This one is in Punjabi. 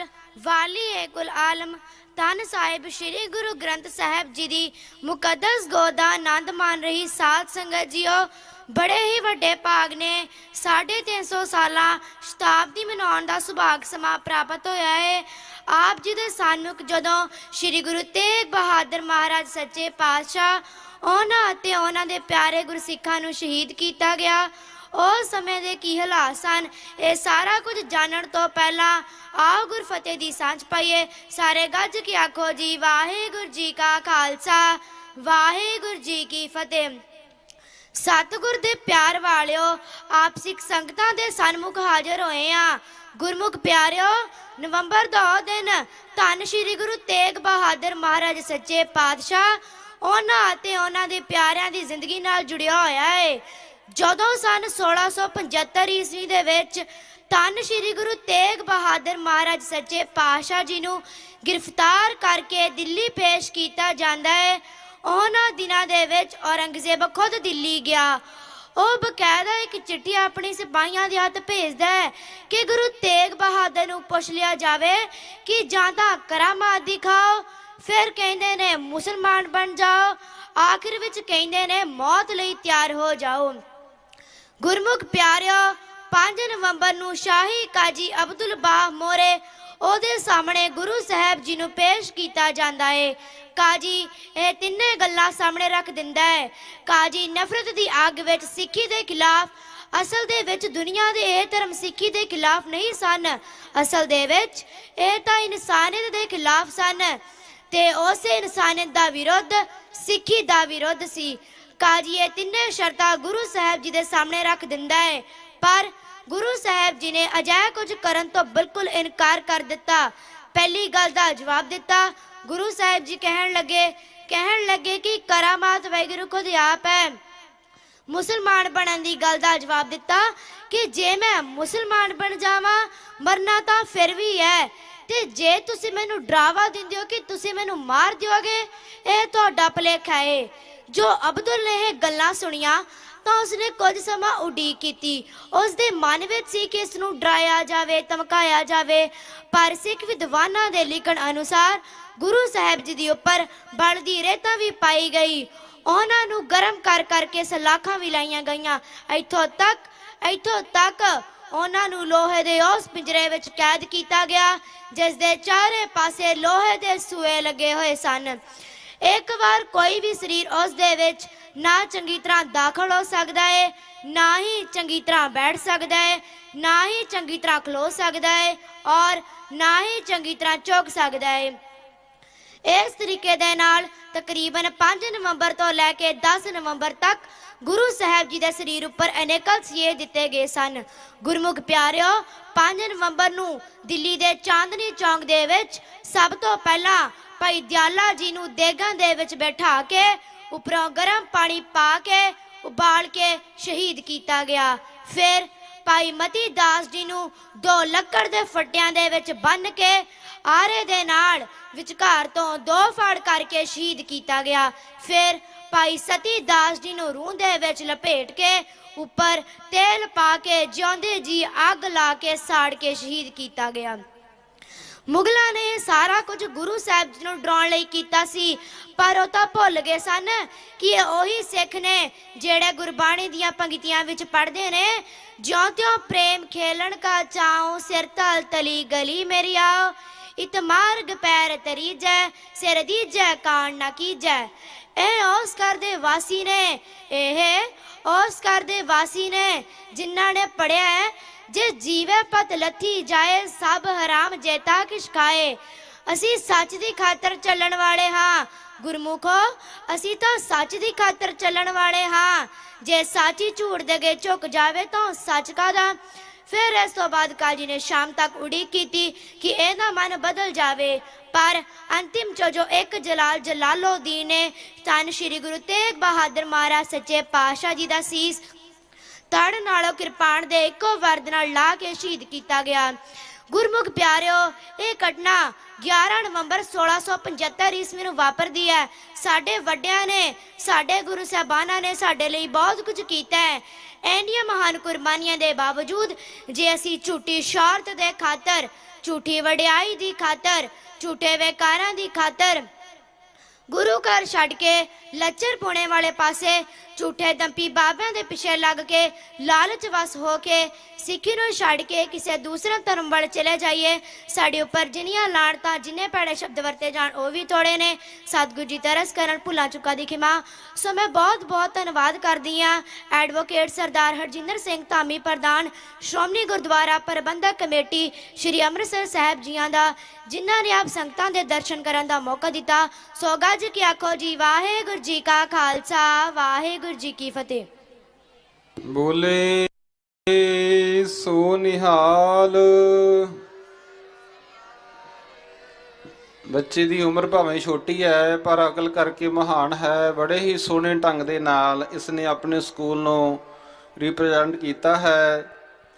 ਜੁਗੋ ਵਾਲੀ ਏ ਕੁਲ ਆਲਮ। ਤਨ ਸਾਹਿਬ ਸ੍ਰੀ ਗੁਰੂ ਗ੍ਰੰਥ ਸਾਹਿਬ ਜੀ ਦੀ ਮੁਕੱਦਸ ਗੋਦ ਆਨੰਦ ਮਾਣ ਰਹੀ ਸਾਧ ਸੰਗਤ ਜੀਓ। ਬੜੇ ਹੀ ਵੱਡੇ ਭਾਗ ਨੇ। 350 ਸਾਲਾਂ ਸ਼ਤਾਬਦੀ ਮਨਾਉਣ ਦਾ ਸੁਭਾਗ ਸਮਾਂ ਪ੍ਰਾਪਤ ਹੋਇਆ ਹੈ ਆਪ ਜੀ ਦੇ ਸਨਮੁਖ ਜਦੋਂ ਸ੍ਰੀ ਗੁਰੂ ਤੇਗ ਬਹਾਦਰ ਮਹਾਰਾਜ ਸੱਚੇ ਪਾਤਸ਼ਾਹ, ਉਹਨਾਂ ਅਤੇ ਉਹਨਾਂ ਦੇ ਪਿਆਰੇ ਗੁਰਸਿੱਖਾਂ ਨੂੰ ਸ਼ਹੀਦ ਕੀਤਾ ਗਿਆ ਉਸ ਸਮੇਂ ਦੇ ਕੀ ਹਾਲਾਤ ਸਨ? ਇਹ ਸਾਰਾ ਕੁਝ ਜਾਣਨ ਤੋਂ ਪਹਿਲਾਂ ਆਓ ਗੁਰਫਤਿਹ ਦੀ ਸਾਂਝ ਪਾਈਏ। ਸਾਰੇ ਗੱਜ ਕੇ ਆਖੋ ਜੀ, ਵਾਹਿਗੁਰੂ ਜੀ ਕਾ ਖਾਲਸਾ, ਵਾਹਿਗੁਰੂ ਜੀ ਕੀ ਫਤਿਹ। ਸਤਿਗੁਰ ਦੇ ਪਿਆਰ ਵਾਲਿਓ, ਆਪ ਸਿੱਖ ਸੰਗਤਾਂ ਦੇ ਸਨਮੁਖ ਹਾਜ਼ਰ ਹੋਏ ਆ। ਗੁਰਮੁਖ ਪਿਆਰਿਓ, ਨਵੰਬਰ ਦੋ ਦਿਨ ਧੰਨ ਸ਼੍ਰੀ ਗੁਰੂ ਤੇਗ ਬਹਾਦਰ ਮਹਾਰਾਜ ਸੱਚੇ ਪਾਤਸ਼ਾਹ, ਉਹਨਾਂ ਅਤੇ ਉਹਨਾਂ ਦੇ ਪਿਆਰਿਆਂ ਦੀ ਜ਼ਿੰਦਗੀ ਨਾਲ ਜੁੜਿਆ ਹੋਇਆ ਹੈ ਜਦੋਂ ਸਨ 1675 ਈਸਵੀ ਦੇ ਵਿੱਚ ਧੰਨ ਸ਼੍ਰੀ ਗੁਰੂ ਤੇਗ ਬਹਾਦਰ ਮਹਾਰਾਜ ਸੱਚੇ ਪਾਤਸ਼ਾਹ ਜੀ ਨੂੰ ਗ੍ਰਿਫਤਾਰ ਕਰਕੇ ਦਿੱਲੀ ਪੇਸ਼ ਕੀਤਾ ਜਾਂਦਾ ਹੈ, ਉਹਨਾਂ ਦਿਨਾਂ ਦੇ ਵਿੱਚ ਔਰੰਗਜ਼ੇਬ ਖੁਦ ਦਿੱਲੀ ਗਿਆ। ਉਹ ਬਕਾਇਦਾ ਇੱਕ ਚਿੱਠੀ ਆਪਣੇ ਸਿਪਾਹੀਆਂ ਦੇ ਹੱਥ ਭੇਜਦਾ ਹੈ ਕਿ ਗੁਰੂ ਤੇਗ ਬਹਾਦਰ ਨੂੰ ਪੁੱਛ ਲਿਆ ਜਾਵੇ ਕਿ ਜਾਂ ਤਾਂ ਕਰਾਮਾਤ ਦਿਖਾਓ, ਫਿਰ ਕਹਿੰਦੇ ਨੇ, ਮੁਸਲਮਾਨ ਬਣ ਜਾਓ, ਆਖਿਰ ਵਿੱਚ ਕਹਿੰਦੇ ਨੇ, ਮੌਤ ਲਈ ਤਿਆਰ ਹੋ ਜਾਓ। ਗੁਰਮੁਖ ਪਿਆਰਿਓ 5 ਨਵੰਬਰ ਨੂੰ ਸ਼ਾਹੀ ਕਾਜੀ ਅਬਦੁਲ ਬਾਹ ਮੋਰੇ ਉਹਦੇ ਸਾਹਮਣੇ ਗੁਰੂ ਸਾਹਿਬ ਜੀ ਨੂੰ ਪੇਸ਼ ਕੀਤਾ ਜਾਂਦਾ ਹੈ ਕਾਜੀ ਇਹ ਤਿੰਨੇ ਗੱਲਾਂ ਸਾਹਮਣੇ ਰੱਖ ਦਿੰਦਾ ਹੈ ਕਾਜੀ ਨਫ਼ਰਤ ਦੀ ਅੱਗ ਵਿੱਚ ਸਿੱਖੀ ਦੇ ਖਿਲਾਫ, ਅਸਲ ਦੇ ਵਿੱਚ ਦੁਨੀਆ ਦੇ ਇਹ ਧਰਮ ਸਿੱਖੀ ਦੇ ਖਿਲਾਫ ਨਹੀਂ ਸਨ। ਅਸਲ ਦੇ ਵਿੱਚ ਇਹ ਤਾਂ ਇਨਸਾਨੀਅਤ ਦੇ ਖਿਲਾਫ ਸਨ ਤੇ ਉਸੇ ਇਨਸਾਨੀਅਤ ਦਾ ਵਿਰੋਧ, ਸਿੱਖੀ ਦਾ ਵਿਰੋਧ ਸੀ। ਕਾਜੀ ਇਹ ਤਿੰਨੇ ਸ਼ਰਤਾਂ ਗੁਰੂ ਸਾਹਿਬ ਜੀ ਦੇ ਸਾਹਮਣੇ ਰੱਖ ਦਿੰਦਾ ਹੈ। ਪਰ ਗੁਰੂ ਸਾਹਿਬ ਜੀ ਨੇ ਅਜਿਹਾ ਕੁਝ ਕਰਨ ਤੋਂ ਬਿਲਕੁਲ ਇਨਕਾਰ ਕਰ ਦਿੱਤਾ। ਪਹਿਲੀ ਗੱਲ ਦਾ ਜਵਾਬ ਦਿੱਤਾ। ਗੁਰੂ ਸਾਹਿਬ ਜੀ ਕਹਿਣ ਲੱਗੇ ਕਹਿਣ ਲੱਗੇ ਕਿ ਕਰਾਮਾਤ ਵੈਗੁਰੂ ਖੁਦ ਆਪ ਹੈ। ਮੁਸਲਮਾਨ ਬਣਨ ਦੀ ਗੱਲ ਦਾ ਜਵਾਬ ਦਿੱਤਾ ਕਿ ਜੇ ਮੈਂ ਮੁਸਲਮਾਨ ਬਣ ਜਾਵਾਂ, ਮਰਨਾ ਤਾਂ ਫਿਰ ਵੀ ਹੈ। ਤੇ ਜੇ ਤੁਸੀਂ ਮੈਨੂੰ ਡਰਾਵਾ ਦਿੰਦੇ ਹੋ ਕਿ ਤੁਸੀਂ ਮੈਨੂੰ ਮਾਰ ਦਿਓਗੇ, ਇਹ ਤੁਹਾਡਾ ਭੁਲੇਖਾ ਹੈ ਜੋ ਅਬਦੁਲ ਨੇ ਇਹ ਗੱਲਾਂ ਸੁਣੀਆਂ, ਤਾਂ ਉਸਨੇ ਕੁਝ ਸਮਾਂ ਉਡੀਕ ਕੀਤੀ। ਉਸ ਮਨ ਵਿੱਚ ਸੀ ਕਿ ਇਸ ਨੂੰ ਡਰਾਇਆ ਜਾਵੇ, ਧਮਕਾਇਆ ਜਾਵੇ, ਪਰ ਸਿੱਖ ਵਿਦਵਾਨਾਂ ਦੇ ਲਿਖਣ ਅਨੁਸਾਰ ਗੁਰੂ ਸਾਹਿਬ ਜੀ ਦੀ ਉੱਪਰ ਬਲਦੀ ਰੇਤਾ ਵੀ ਪਾਈ ਗਈ। ਉਹਨਾਂ ਨੂੰ ਗਰਮ ਕਰ ਕਰਕੇ ਸਲਾਖਾਂ ਵੀ ਲਾਈਆਂ ਗਈਆਂ। ਇੱਥੋਂ ਤੱਕ ਇੱਥੋਂ ਤੱਕ ਉਹਨਾਂ ਨੂੰ ਲੋਹੇ ਦੇ ਉਸ ਪਿੰਜਰੇ ਵਿੱਚ ਕੈਦ ਕੀਤਾ ਗਿਆ, ਜਿਸ ਦੇ ਚਾਰੇ ਪਾਸੇ ਲੋਹੇ ਦੇ ਸੂਏ ਲੱਗੇ ਹੋਏ ਸਨ। ਇੱਕ ਵਾਰ ਕੋਈ ਵੀ ਸਰੀਰ ਉਸ ਦੇ ਵਿੱਚ ਨਾ ਚੰਗੀ ਤਰ੍ਹਾਂ ਦਾਖਲ ਹੋ ਸਕਦਾ ਹੈ ਨਾ ਹੀ ਚੰਗੀ ਤਰ੍ਹਾਂ ਬੈਠ ਸਕਦਾ ਹੈ ਨਾ ਹੀ ਚੰਗੀ ਤਰ੍ਹਾਂ ਖਲੋ ਸਕਦਾ ਹੈ ਔਰ ਨਾ ਹੀ ਚੰਗੀ ਤਰ੍ਹਾਂ ਝੁਕ ਸਕਦਾ ਹੈ ਇਸ ਤਰੀਕੇ ਦੇ ਨਾਲ ਤਕਰੀਬਨ 5 ਨਵੰਬਰ ਤੋਂ ਲੈ ਕੇ 10 ਨਵੰਬਰ ਤੱਕ ਗੁਰੂ ਸਾਹਿਬ ਜੀ ਦੇ ਸਰੀਰ ਉੱਪਰ ਅਨੇਕਲ ਸੀਏ ਦਿੱਤੇ ਗਏ ਸਨ। ਗੁਰਮੁਖ ਪਿਆਰਿਓ 5 ਨਵੰਬਰ ਨੂੰ ਦਿੱਲੀ ਦੇ ਚਾਂਦਨੀ ਚੌਂਕ ਦੇ ਵਿੱਚ ਸਭ ਤੋਂ ਪਹਿਲਾਂ ਭਾਈ ਦਿਆਲਾ ਜੀ ਨੂੰ ਦੇਗਾਂ ਦੇ ਵਿੱਚ ਬਿਠਾ ਕੇ ਉੱਪਰੋਂ ਗਰਮ ਪਾਣੀ ਪਾ ਕੇ ਉਬਾਲ ਕੇ ਸ਼ਹੀਦ ਕੀਤਾ ਗਿਆ। ਫਿਰ ਭਾਈ ਮਤੀ ਦਾਸ ਜੀ ਨੂੰ ਦੋ ਲੱਕੜ ਦੇ ਫੱਟਿਆਂ ਦੇ ਵਿੱਚ ਬੰਨ ਕੇ ਆਰੇ ਦੇ ਨਾਲ ਵਿਚਕਾਰ ਤੋਂ ਦੋ ਫੜ ਕਰਕੇ ਸ਼ਹੀਦ ਕੀਤਾ ਗਿਆ। ਫਿਰ ਭਾਈ ਸਤੀ ਦਾਸ ਜੀ ਨੂੰ ਰੂਹ ਦੇ ਵਿੱਚ ਲਪੇਟ ਕੇ ਉੱਪਰ ਤੇਲ ਪਾ ਕੇ ਜਿਉਂਦੇ ਜੀ ਅੱਗ ਲਾ ਕੇ ਸਾੜ ਕੇ ਸ਼ਹੀਦ ਕੀਤਾ ਗਿਆ। ਮੁਗਲਾਂ ਨੇ ਸਾਰਾ ਕੁਝ ਗੁਰੂ ਸਾਹਿਬ ਜੀ ਨੂੰ ਡਰਾਉਣ ਲਈ ਕੀਤਾ ਸੀ, ਪਰ ਉਹ ਤਾਂ ਭੁੱਲ ਗਏ ਸਨ ਕਿ ਇਹ ਉਹੀ ਸਿੱਖ ਨੇ ਜਿਹੜੇ ਗੁਰਬਾਣੀ ਦੀਆਂ ਪੰਕਤੀਆਂ ਵਿੱਚ ਪੜ੍ਹਦੇ ਨੇ। ਜਿਉਂ ਤਿਉ ਪ੍ਰੇਮ ਖੇਲਣ ਕਾ ਚਾਉ ਸਿਰ ਤਲ ਤਲੀ ਗਲੀ ਮੇਰੀ ਆਓ। ਇਤ ਮਾਰਗ ਪੈਰ ਤਰੀਜੈ, ਸਿਰ ਦੀਜੈ ਕਾਣ ਨਾ ਕੀਜੈ। ਇਹ ਉਸ ਦੇ ਵਾਸੀ ਨੇ, ਇਹ ਉਸ ਦੇ ਵਾਸੀ ਨੇ, ਜਿਨ੍ਹਾਂ ਨੇ ਪੜਿਆ ਹੈ, ਜੇ ਜੀਵੇ ਪਤ ਲੱਥੀ ਜਾਏ, ਸਭ ਹਰਾਮ ਜੇਤਾ ਕਿਛ ਖਾਏ। ਅਸੀਂ ਸੱਚ ਦੀ ਖਾਤਰ ਚੱਲਣ ਵਾਲੇ ਹਾਂ, ਗੁਰਮੁਖੋ, ਅਸੀਂ ਤਾਂ ਸੱਚ ਦੀ ਖਾਤਰ ਚੱਲਣ ਵਾਲੇ ਹਾਂ। ਜੇ ਸਾਚੀ ਝੂਠ ਦੇਗੇ ਝੁਕ ਜਾਵੇ ਤਾਂ ਸੱਚ ਕਾਦਾ ਫਿਰ ਇਸ ਤੋਂ ਬਾਅਦ ਕਾਜੀ ਨੇ ਸ਼ਾਮ ਤੱਕ ਉਡੀਕ ਕੀਤੀ ਕਿ ਇਹਦਾ ਮਨ ਬਦਲ ਜਾਵੇ। ਪਰ ਅੰਤਿਮ ਚ ਜੋ ਇੱਕ ਜਲਾਲ ਜਲਾਲੋਦੀਨ ਨੇ ਧੰਨ ਸ਼੍ਰੀ ਗੁਰੂ ਤੇਗ ਬਹਾਦਰ ਮਹਾਰਾਜ ਸੱਚੇ ਪਾਤਸ਼ਾਹ ਜੀ ਦਾ ਸੀਸ ਤੜ ਨਾਲੋਂ ਕਿਰਪਾਨ ਦੇ ਇੱਕੋ ਵਰਦ ਨਾਲ ਲਾ ਕੇ ਸ਼ਹੀਦ ਕੀਤਾ ਗਿਆ। ਗੁਰਮੁਖ ਪਿਆਰਿਓ, ਇਹ ਘਟਨਾ 11 ਨਵੰਬਰ 1675 ਈਸਵੀ ਨੂੰ ਵਾਪਰਦੀ ਹੈ। ਸਾਡੇ ਵੱਡਿਆਂ ਨੇ, ਸਾਡੇ ਗੁਰੂ ਸਾਹਿਬਾਨਾਂ ਨੇ ਸਾਡੇ ਲਈ ਬਹੁਤ ਕੁਝ ਕੀਤਾ ਹੈ। ਐਨੀਆਂ ਮਹਾਨ ਕੁਰਬਾਨੀਆਂ ਦੇ ਬਾਵਜੂਦ ਜੇ ਅਸੀਂ ਝੂਠੀ ਸ਼ੌਹਰਤ ਦੇ ਖਾਤਰ, ਝੂਠੀ ਵਡਿਆਈ ਦੀ ਖਾਤਰ, ਝੂਠੇ ਵੇਕਾਰਾਂ ਦੀ ਖਾਤਰ ਗੁਰੂ ਘਰ ਛੱਡ ਕੇ ਲੱਚਰ ਪੁਣੇ ਵਾਲੇ ਪਾਸੇ ਝੂਠੇ ਦੰਪੀ ਬਾਬਿਆਂ ਦੇ ਪਿੱਛੇ ਲੱਗ ਕੇ ਲਾਲਚ ਵਸ ਹੋ ਕੇ ਸਿੱਖੀ ਨੂੰ ਛੱਡ ਕੇ ਕਿਸੇ ਦੂਸਰੇ ਧਰਮ ਵੱਲ ਚਲੇ ਜਾਈਏ। ਸਾਡੇ ਉੱਪਰ ਜਿੰਨੀਆਂ ਲਾਣਤਾਂ, ਜਿੰਨੇ ਭੈੜੇ ਸ਼ਬਦ ਵਰਤੇ ਜਾਣ, ਉਹ ਵੀ ਥੋੜੇ ਨੇ। ਸਤਿਗੁਰੂ ਜੀ ਤਰਸ ਕਰਨ ਭੁੱਲਾਂ ਚੁੱਕਾ ਦੀ ਖਿਮਾ। ਸੋ ਮੈਂ ਬਹੁਤ ਬਹੁਤ ਧੰਨਵਾਦ ਕਰਦੀ ਹਾਂ ਐਡਵੋਕੇਟ ਸਰਦਾਰ ਹਰਜਿੰਦਰ ਸਿੰਘ ਧਾਮੀ ਪ੍ਰਧਾਨ, ਸ਼੍ਰੋਮਣੀ ਗੁਰਦੁਆਰਾ ਪ੍ਰਬੰਧਕ ਕਮੇਟੀ, ਸ੍ਰੀ ਅੰਮ੍ਰਿਤਸਰ ਸਾਹਿਬ ਜੀਆਂ ਦਾ, ਜਿਨ੍ਹਾਂ ਨੇ ਆਪ ਸੰਗਤਾਂ ਦੇ ਦਰਸ਼ਨ ਕਰਨ ਦਾ ਮੌਕਾ ਦਿੱਤਾ। ਸੋ ਗੱਜ ਕੇ ਆਖੋ ਜੀ, ਵਾਹਿਗੁਰੂ ਜੀ ਕਾ ਖਾਲਸਾ, ਵਾਹਿਗੁਰੂ ਜੀ ਕੀ ਫਤਿਹ। ਬੋਲੇ ਸੋ ਨਿਹਾਲ ਬੱਚੇ ਦੀ ਉਮਰ ਭਾਵੇਂ ਛੋਟੀ ਹੈ, ਪਰ ਅਕਲ ਕਰਕੇ ਮਹਾਨ ਹੈ। ਬੜੇ ਹੀ ਸੋਹਣੇ ਢੰਗ ਦੇ ਨਾਲ ਇਸ ਨੇ ਆਪਣੇ ਸਕੂਲ ਨੂੰ ਰਿਪਰੈਜ਼ੈਂਟ ਕੀਤਾ ਹੈ।